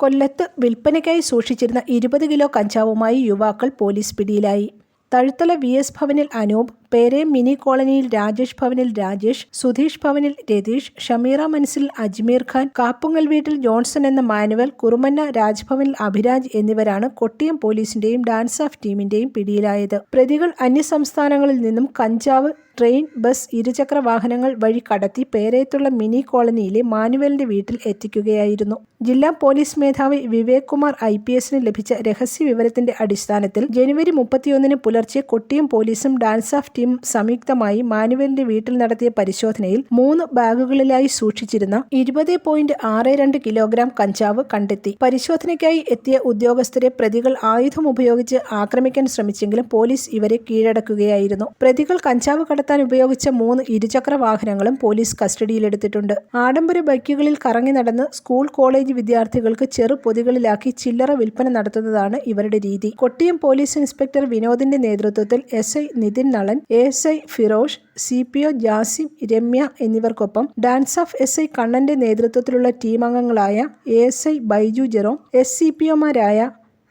കൊല്ലത്ത് വിൽപ്പനയ്ക്കായി സൂക്ഷിച്ചിരുന്ന ഇരുപത് കിലോ കഞ്ചാവുമായി യുവാക്കൾ പോലീസ് പിടിയിലായി. തഴുത്തല വി. എസ്. ഭവനിൽ അനൂപ് പേരെ മിനി കോളനിയിൽ രാജേഷ് ഭവനിൽ രാജേഷ് സുധീഷ് ഭവനിൽ രതീഷ് ഷമീറ മനസ്സിൽ അജ്മീർ ഖാൻ കാപ്പുങ്ങൽ വീട്ടിൽ ജോൺസൺ എന്ന മാനുവൽ കുറുമന്ന രാജ്ഭവനിൽ അഭിരാജ് എന്നിവരാണ് കൊട്ടിയം പോലീസിന്റെയും ഡാൻസ് ഓഫ് ടീമിന്റെയും പിടിയിലായത്. പ്രതികൾ അന്യസംസ്ഥാനങ്ങളിൽ നിന്നും കഞ്ചാവ് ട്രെയിൻ ബസ് ഇരുചക്ര വാഹനങ്ങൾ വഴി കടത്തി പേരയത്തുള്ള മിനി കോളനിയിലെ മാനുവലിന്റെ വീട്ടിൽ എത്തിക്കുകയായിരുന്നു. ജില്ലാ പോലീസ് മേധാവി വിവേക് കുമാർ ഐ പി എസിന് ലഭിച്ച രഹസ്യ വിവരത്തിന്റെ അടിസ്ഥാനത്തിൽ ജനുവരി മുപ്പത്തിയൊന്നിന് പുലർച്ചെ കൊട്ടിയം പോലീസും ഡാൻസ് ഓഫ് ടീം സംയുക്തമായി മാനുവലിന്റെ വീട്ടിൽ നടത്തിയ പരിശോധനയിൽ മൂന്ന് ബാഗുകളിലായി സൂക്ഷിച്ചിരുന്ന ഇരുപത് പോയിന്റ് ആറ് രണ്ട് കിലോഗ്രാം കഞ്ചാവ് കണ്ടെത്തി. പരിശോധനയ്ക്കായി എത്തിയ ഉദ്യോഗസ്ഥരെ പ്രതികൾ ആയുധം ഉപയോഗിച്ച് ആക്രമിക്കാൻ ശ്രമിച്ചെങ്കിലും പോലീസ് ഇവരെ കീഴടക്കുകയായിരുന്നു. പ്രതികൾ കഞ്ചാവ് കടത്താൻ ഉപയോഗിച്ച മൂന്ന് ഇരുചക്ര വാഹനങ്ങളും പോലീസ് കസ്റ്റഡിയിലെടുത്തിട്ടുണ്ട്. ആഡംബര ബൈക്കുകളിൽ കറങ്ങി നടന്ന് സ്കൂൾ കോളേജ് വിദ്യാർത്ഥികൾക്ക് ചെറു പൊതികളിലാക്കി ചില്ലറ വിൽപ്പന നടത്തുന്നതാണ് ഇവരുടെ രീതി. കൊട്ടിയം പോലീസ് ഇൻസ്പെക്ടർ വിനോദിന്റെ നേതൃത്വത്തിൽ S I Nithin Nalan S I Firosh C P O Jasim Ramya എന്നിവർക്കൊപ്പം ഡാൻസ് ഓഫ് എസ് ഐ കണ്ണന്റെ നേതൃത്വത്തിലുള്ള ടീം അംഗങ്ങളായ S I Baiju Jerome S C P ഒമാരായ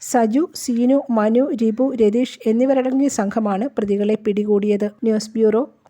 Saju Seenu Manu Ribu Ratheesh എന്നിവരടങ്ങിയ സംഘമാണ് പ്രതികളെ പിടികൂടിയത്. News bureau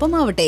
ഒപ്പമാവട്ടെ